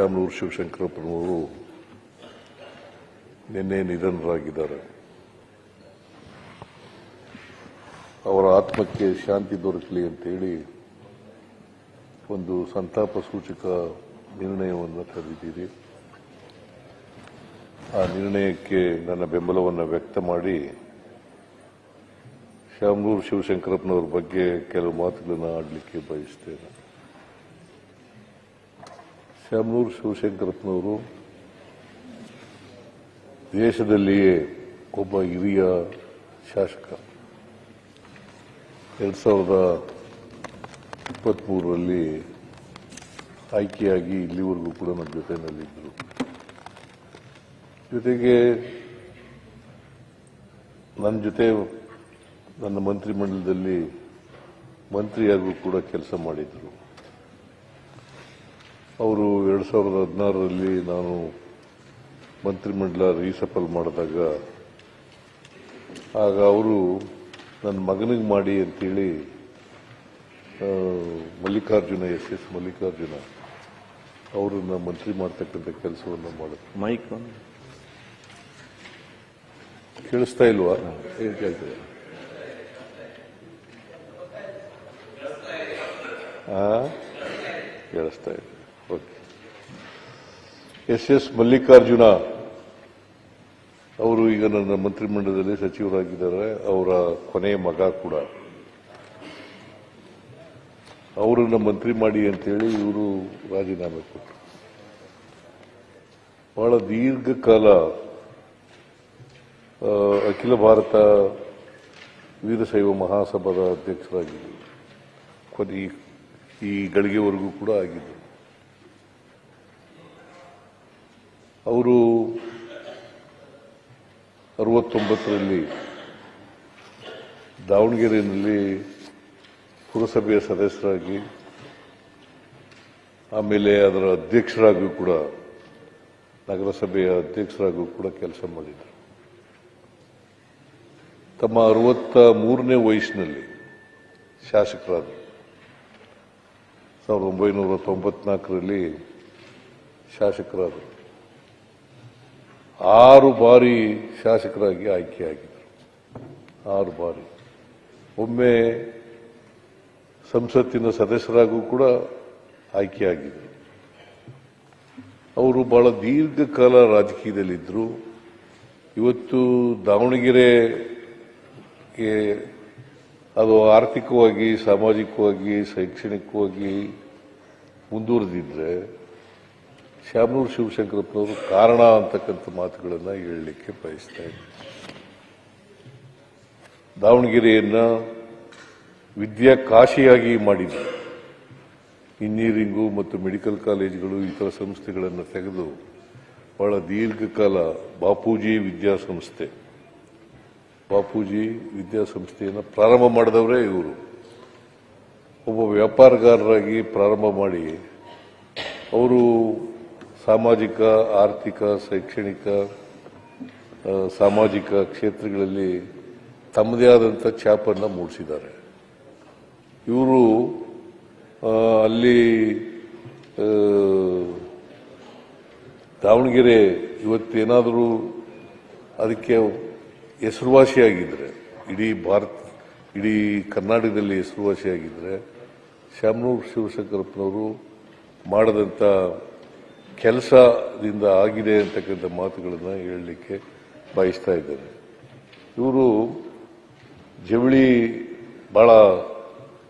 ಶಾಮನೂರು ಶಿವಶಂಕರಪ್ಪನವರು ನಿನ್ನೆ ನಿಧನರಾಗಿದ್ದಾರೆ. ಅವರ ಆತ್ಮಕ್ಕೆ ಶಾಂತಿ ದೊರಕಲಿ ಅಂತೇಳಿ ಒಂದು ಸಂತಾಪ ಸೂಚಕ ನಿರ್ಣಯವನ್ನು ತಂದಿದ್ದೀರಿ ಆ ನಿರ್ಣಯಕ್ಕೆ ನನ್ನ ಬೆಂಬಲವನ್ನು ವ್ಯಕ್ತ ಮಾಡಿ ಶಾಮನೂರು ಶಿವಶಂಕರಪ್ಪನವ್ರ ಬಗ್ಗೆ ಕೆಲವು ಮಾತುಗಳನ್ನು ಆಡಲಿಕ್ಕೆ ಬಯಸ್ತೇನೆ. ಶಾಮನೂರು ಶಿವಶಂಕರಪ್ಪನವರು ದೇಶದಲ್ಲಿಯೇ ಒಬ್ಬ ಹಿರಿಯ ಶಾಸಕ. ಎರಡು ಸಾವಿರದ ಇಪ್ಪತ್ತ್ಮೂರರಲ್ಲಿ ಆಯ್ಕೆಯಾಗಿ ಇಲ್ಲಿವರೆಗೂ ಕೂಡ ನಮ್ಮ ಜೊತೆಯಲ್ಲಿದ್ದರು. ಜೊತೆಗೆ ನನ್ನ ಜೊತೆ ನನ್ನ ಮಂತ್ರಿಮಂಡಲದಲ್ಲಿ ಮಂತ್ರಿಯಾಗೂ ಕೂಡ ಕೆಲಸ ಮಾಡಿದರು. ಅವರು ಎರಡು ಸಾವಿರದ ಹದಿನಾರರಲ್ಲಿ ನಾನು ಮಂತ್ರಿಮಂಡಲ ರೀಸಫಲ್ ಮಾಡಿದಾಗ ಆಗ ಅವರು ನನ್ನ ಮಗನಿಗೆ ಮಾಡಿ ಅಂತೇಳಿ ಮಲ್ಲಿಕಾರ್ಜುನ ಎಸ್ ಎಸ್ ಮಲ್ಲಿಕಾರ್ಜುನ ಅವರನ್ನ ಮಂತ್ರಿ ಮಾಡ್ತಕ್ಕಂಥ ಕೆಲಸವನ್ನು ಮಾಡಿದ್ರು. ಮೈಕ್ ಕೇಳಿಸ್ತಾ ಇಲ್ವಾ? ಏನ್ ಕೇಳ್ತದೆ ಕೇಳಿಸ್ತಾ ಇದೆ. ಎಸ್ ಎಸ್ ಮಲ್ಲಿಕಾರ್ಜುನ ಅವರು ಈಗ ನನ್ನ ಮಂತ್ರಿಮಂಡಲದಲ್ಲಿ ಸಚಿವರಾಗಿದ್ದಾರೆ. ಅವರ ಕೊನೆಯ ಮಗ ಕೂಡ. ಅವರನ್ನು ಮಂತ್ರಿ ಮಾಡಿ ಅಂತೇಳಿ ಇವರು ರಾಜೀನಾಮೆ ಕೊಟ್ಟರು. ಬಹಳ ದೀರ್ಘಕಾಲ ಅಖಿಲ ಭಾರತ ವೀರಶೈವ ಮಹಾಸಭಾದ ಅಧ್ಯಕ್ಷರಾಗಿದ್ದರು. ಕೊನೆ ಈ ಗಳಿಗೆವರೆಗೂ ಕೂಡ ಆಗಿದ್ದರು. ಅವರು ಅರವತ್ತೊಂಬತ್ತರಲ್ಲಿ ದಾವಣಗೆರೆಯಲ್ಲಿ ಪುರಸಭೆಯ ಸದಸ್ಯರಾಗಿ, ಆಮೇಲೆ ಅದರ ಅಧ್ಯಕ್ಷರಾಗಿಯೂ ಕೂಡ, ನಗರಸಭೆಯ ಅಧ್ಯಕ್ಷರಾಗಿಯೂ ಕೂಡ ಕೆಲಸ ಮಾಡಿದರು. ತಮ್ಮ ಅರವತ್ತ ಮೂರನೇ ವಯಸ್ಸಿನಲ್ಲಿ ಶಾಸಕರಾದರು. ಸಾವಿರದ ಒಂಬೈನೂರ ತೊಂಬತ್ನಾಲ್ಕರಲ್ಲಿ ಶಾಸಕರಾದರು. ಆರು ಬಾರಿ ಶಾಸಕರಾಗಿ ಆಯ್ಕೆಯಾಗಿದ್ದರು. ಆರು ಬಾರಿ. ಒಮ್ಮೆ ಸಂಸತ್ತಿನ ಸದಸ್ಯರಾಗೂ ಕೂಡ ಆಯ್ಕೆಯಾಗಿದ್ದರು. ಅವರು ಬಹಳ ದೀರ್ಘಕಾಲ ರಾಜಕೀಯದಲ್ಲಿದ್ದರು. ಇವತ್ತು ದಾವಣಗೆರೆಗೆ ಅದು ಆರ್ಥಿಕವಾಗಿ, ಸಾಮಾಜಿಕವಾಗಿ, ಶೈಕ್ಷಣಿಕವಾಗಿ ಮುಂದುವರೆದಿದ್ರೆ ಶಾಮನೂರು ಶಿವಶಂಕರಪ್ಪನವರು ಕಾರಣ ಅಂತಕ್ಕಂಥ ಮಾತುಗಳನ್ನು ಹೇಳಲಿಕ್ಕೆ ಬಯಸ್ತಾ ಇದ್ದೀನಿ ದಾವಣಗೆರೆಯನ್ನು ವಿದ್ಯಾ ಕಾಶಿಯಾಗಿ ಮಾಡಿದ್ದು ಇಂಜಿನಿಯರಿಂಗು ಮತ್ತು ಮೆಡಿಕಲ್ ಕಾಲೇಜುಗಳು ಇತರ ಸಂಸ್ಥೆಗಳನ್ನು ತೆಗೆದು ಬಹಳ ದೀರ್ಘಕಾಲ ಬಾಪೂಜಿ ವಿದ್ಯಾಸಂಸ್ಥೆ. ಬಾಪೂಜಿ ವಿದ್ಯಾಸಂಸ್ಥೆಯನ್ನು ಪ್ರಾರಂಭ ಮಾಡಿದವರೇ ಇವರು. ಒಬ್ಬ ವ್ಯಾಪಾರಗಾರರಾಗಿ ಪ್ರಾರಂಭ ಮಾಡಿ ಅವರು ಸಾಮಾಜಿಕ, ಆರ್ಥಿಕ, ಶೈಕ್ಷಣಿಕ ಸಾಮಾಜಿಕ ಕ್ಷೇತ್ರಗಳಲ್ಲಿ ತಮ್ಮದೇ ಆದಂಥ ಛಾಪನ್ನು ಮೂಡಿಸಿದ್ದಾರೆ. ಇವರು ಅಲ್ಲಿ ದಾವಣಗೆರೆ ಇವತ್ತೇನಾದರೂ ಅದಕ್ಕೆ ಹೆಸರುವಾಸಿಯಾಗಿದ್ದರೆ ಇಡೀ ಭಾರತ, ಇಡೀ ಕರ್ನಾಟಕದಲ್ಲಿ ಹೆಸರುವಾಸಿಯಾಗಿದ್ದರೆ ಶಾಮನೂರು ಶಿವಶಂಕರಪ್ಪನವರು ಮಾಡದಂಥ ಕೆಲಸದಿಂದ ಆಗಿದೆ ಅಂತಕ್ಕಂಥ ಮಾತುಗಳನ್ನು ಹೇಳಲಿಕ್ಕೆ ಬಯಸ್ತಾ ಇದ್ದೇನೆ. ಇವರು ಜವಳಿ ಬಹಳ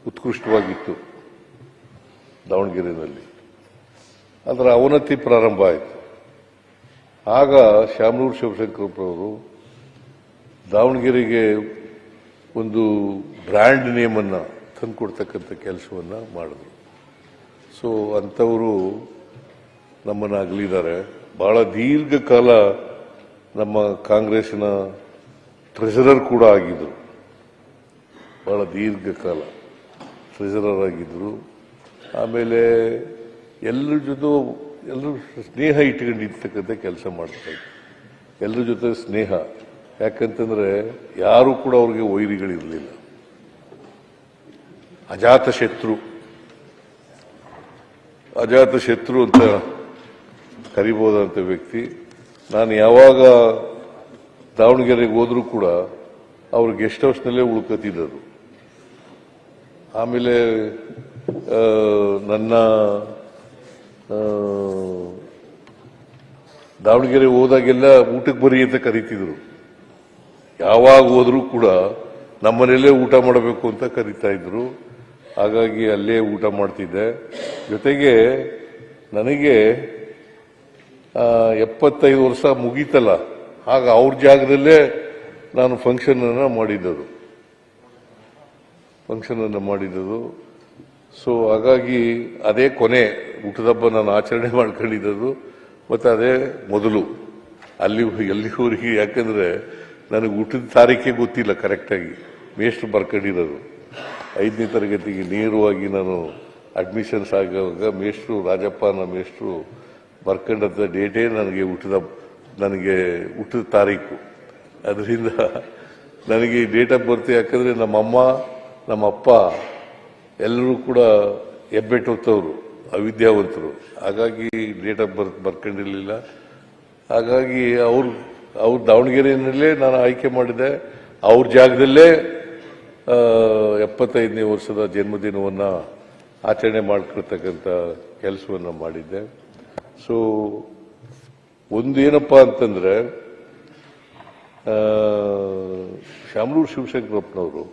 ಉತ್ಕೃಷ್ಟವಾಗಿತ್ತು ದಾವಣಗೆರೆಯಲ್ಲಿ ಅದರ ಅವನತಿ ಪ್ರಾರಂಭ ಆಯಿತು. ಆಗ ಶಾಮನೂರು ಶಿವಶಂಕರಪ್ಪನವರು ದಾವಣಗೆರೆಗೆ ಒಂದು ಬ್ರ್ಯಾಂಡ್ ನೇಮನ್ನು ತಂದುಕೊಡ್ತಕ್ಕಂಥ ಕೆಲಸವನ್ನು ಮಾಡಿದ್ರು. ಸೊ ಅಂಥವರು ನಮ್ಮನ್ನು ಅಗಲಿದ್ದಾರೆ ಬಹಳ ದೀರ್ಘಕಾಲ ನಮ್ಮ ಕಾಂಗ್ರೆಸ್ನ ಟ್ರೆಷರರ್ ಕೂಡ ಆಗಿದ್ರು. ಬಹಳ ದೀರ್ಘಕಾಲ ಟ್ರೆಷರರ್ ಆಗಿದ್ರು. ಆಮೇಲೆ ಎಲ್ಲರ ಜೊತೆ ಎಲ್ಲರೂ ಸ್ನೇಹ ಇಟ್ಕೊಂಡಿರ್ತಕ್ಕಂಥ ಕೆಲಸ ಮಾಡ್ತಾರೆ. ಎಲ್ಲರ ಜೊತೆ ಸ್ನೇಹ. ಯಾಕಂತಂದ್ರೆ ಯಾರು ಕೂಡ ಅವ್ರಿಗೆ ವೈರಿಗಳಿರಲಿಲ್ಲ. ಅಜಾತ ಶತ್ರು ಅಜಾತ ಶತ್ರು ಅಂತ ಕರಿಬಹುದಂತ ವ್ಯಕ್ತಿ. ನಾನು ಯಾವಾಗ ದಾವಣಗೆರೆಗೆ ಹೋದರೂ ಕೂಡ ಅವ್ರು ಗೆಸ್ಟ್ ಹೌಸ್ನಲ್ಲೇ ಉಳ್ಕೊತಿದ್ದರು ಆಮೇಲೆ ನನ್ನ ದಾವಣಗೆರೆ ಹೋದಾಗೆಲ್ಲ ಊಟಕ್ಕೆ ಬರಿ ಅಂತ ಕರೀತಿದ್ರು. ಯಾವಾಗ ಹೋದರೂ ಕೂಡ ನಮ್ಮನೆಯಲ್ಲೇ ಊಟ ಮಾಡಬೇಕು ಅಂತ ಕರೀತಾ ಇದ್ರು. ಹಾಗಾಗಿ ಅಲ್ಲೇ ಊಟ ಮಾಡ್ತಿದ್ದೆ. ಜೊತೆಗೆ ನನಗೆ ಎಪ್ಪತ್ತೈದು ವರ್ಷ ಮುಗೀತಲ್ಲ. ಆಗ ಅವ್ರ ಜಾಗದಲ್ಲೇ ನಾನು ಫಂಕ್ಷನ್ ಅನ್ನ ಮಾಡಿದ್ದದು. ಫಂಕ್ಷನ್ ಅನ್ನು ಮಾಡಿದ್ದದು. ಸೊ ಹಾಗಾಗಿ ಅದೇ ಕೊನೆ ಹುಟ್ಟದಬ್ಬ ನಾನು ಆಚರಣೆ ಮಾಡ್ಕೊಂಡಿದ್ದದು. ಮತ್ತು ಅದೇ ಮೊದಲು. ಅಲ್ಲಿ, ಎಲ್ಲಿವರೆಗೆ ಯಾಕಂದ್ರೆ ನನಗೆ ಊಟದ ತಾರೀಕೆ ಗೊತ್ತಿಲ್ಲ ಕರೆಕ್ಟಾಗಿ ಮೇಷ್ಟ್ರು ಬರ್ಕೊಂಡಿರೋದು. ಐದನೇ ತರಗತಿಗೆ ನೇರವಾಗಿ ನಾನು ಅಡ್ಮಿಷನ್ಸ್ ಆಗುವಾಗ ಮೇಷ್ಟ್ರು, ರಾಜಪ್ಪನ ಮೇಷ್ಟ್ರು ಬರ್ಕೊಂಡಂಥ ಡೇಟೇ ನನಗೆ ಹುಟ್ಟಿದ ನನಗೆ ಹುಟ್ಟಿದ ತಾರೀಕು. ಅದರಿಂದ ನನಗೆ ಡೇಟ್ ಆಫ್ ಬರ್ತ್ ಯಾಕಂದ್ರೆ ನಮ್ಮಮ್ಮ, ನಮ್ಮಪ್ಪ ಎಲ್ಲರೂ ಕೂಡ ಹೆಬ್ಬೆಟ್ಟೊತ್ತವರು, ಅವಿದ್ಯಾವಂತರು. ಹಾಗಾಗಿ ಡೇಟ್ ಆಫ್ ಬರ್ತ್ ಬರ್ಕೊಂಡಿರಲಿಲ್ಲ. ಹಾಗಾಗಿ ಅವ್ರು, ಅವ್ರ ದಾವಣಗೆರೆಯಲ್ಲೇ ನಾನು ಆಯ್ಕೆ ಮಾಡಿದೆ. ಅವ್ರ ಜಾಗದಲ್ಲೇ ಎಪ್ಪತ್ತೈದನೇ ವರ್ಷದ ಜನ್ಮದಿನವನ್ನು ಆಚರಣೆ ಮಾಡ್ಕೊಳ್ತಕ್ಕಂಥ ಕೆಲಸವನ್ನು ಮಾಡಿದ್ದೆ. ಸೊ ಒಂದು ಏನಪ್ಪ ಅಂತಂದ್ರೆ ಶಾಮರೂರು ಶಿವಶಂಕರಪ್ಪನವರು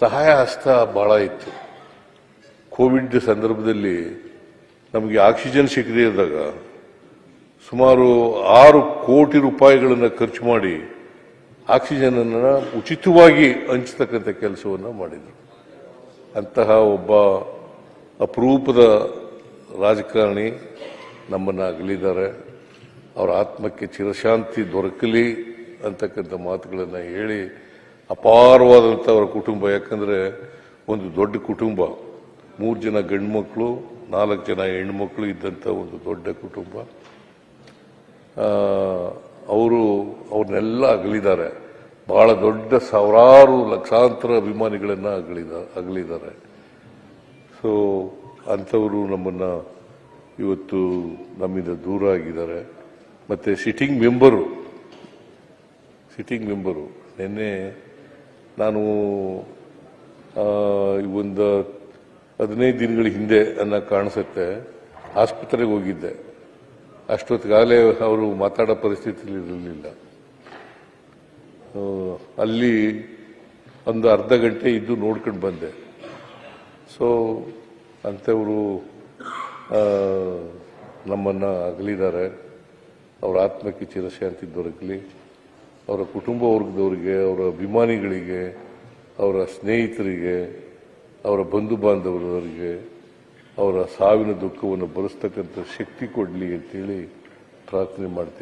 ಸಹಾಯ ಹಸ್ತ ಬಹಳ ಇತ್ತು. ಕೋವಿಡ್ ಸಂದರ್ಭದಲ್ಲಿ ನಮಗೆ ಆಕ್ಸಿಜನ್ ಸಿಗದೇ ಇದ್ದಾಗ ಸುಮಾರು ಆರು ಕೋಟಿ ರೂಪಾಯಿಗಳನ್ನು ಖರ್ಚು ಮಾಡಿ ಆಕ್ಸಿಜನ್ ಅನ್ನು ಉಚಿತವಾಗಿ ಹಂಚತಕ್ಕಂಥ ಕೆಲಸವನ್ನು ಮಾಡಿದರು. ಅಂತಹ ಒಬ್ಬ ಅಪರೂಪದ ರಾಜಕಾರಣಿ ನಮ್ಮನ್ನು ಅಗಲಿದ್ದಾರೆ. ಅವರ ಆತ್ಮಕ್ಕೆ ಚಿರಶಾಂತಿ ದೊರಕಲಿ ಅಂತಕ್ಕಂಥ ಮಾತುಗಳನ್ನು ಹೇಳಿ ಅಪಾರವಾದಂಥ ಅವರ ಕುಟುಂಬ. ಯಾಕಂದರೆ ಒಂದು ದೊಡ್ಡ ಕುಟುಂಬ, ಮೂರು ಜನ ಗಂಡು ಮಕ್ಕಳು ನಾಲ್ಕು ಜನ ಹೆಣ್ಮಕ್ಳು ಇದ್ದಂಥ ಒಂದು ದೊಡ್ಡ ಕುಟುಂಬ. ಅವರು ಅವ್ರನ್ನೆಲ್ಲ ಅಗಲಿದ್ದಾರೆ. ಬಹಳ ದೊಡ್ಡ ಸಾವಿರಾರು ಲಕ್ಷಾಂತರ ಅಭಿಮಾನಿಗಳನ್ನು ಅಗಲಿದ, ಅಗಲಿದ್ದಾರೆ. ಸೊ ಅಂಥವರು ನಮ್ಮನ್ನ ಇವತ್ತು ನಮ್ಮಿಂದ ದೂರ ಆಗಿದ್ದಾರೆ. ಮತ್ತೆ ಸಿಟ್ಟಿಂಗ್ ಮೆಂಬರು ಸಿಟ್ಟಿಂಗ್ ಮೆಂಬರು ನಿನ್ನೆ ನಾನು ಒಂದು ಹದಿನೈದು ದಿನಗಳ ಹಿಂದೆ ನನ್ನ ಕಾಣಿಸುತ್ತೆ, ಆಸ್ಪತ್ರೆಗೆ ಹೋಗಿದ್ದೆ. ಅಷ್ಟೊತ್ತಿಗಾಗಲೇ ಅವರು ಮಾತಾಡೋ ಪರಿಸ್ಥಿತಿಯಲ್ಲಿ ಇರಲಿಲ್ಲ. ಅಲ್ಲಿ ಒಂದು ಅರ್ಧ ಗಂಟೆ ಇದ್ದು ನೋಡ್ಕೊಂಡು ಬಂದೆ. ಸೊ ಅಂಥವರು ನಮ್ಮನ್ನ ಅಗಲಿದ್ದಾರೆ. ಅವರ ಆತ್ಮಕ್ಕೆ ಚಿರಶಾಂತಿ ದೊರಕಲಿ. ಅವರ ಕುಟುಂಬ ವರ್ಗದವರಿಗೆ, ಅವರ ಅಭಿಮಾನಿಗಳಿಗೆ, ಅವರ ಸ್ನೇಹಿತರಿಗೆ, ಅವರ ಬಂಧು ಬಾಂಧವರವರಿಗೆ ಅವರ ಸಾವಿನ ದುಃಖವನ್ನು ಭರಿಸ್ತಕ್ಕಂಥ ಶಕ್ತಿ ಕೊಡಲಿ ಅಂತೇಳಿ ಪ್ರಾರ್ಥನೆ ಮಾಡ್ತೀನಿ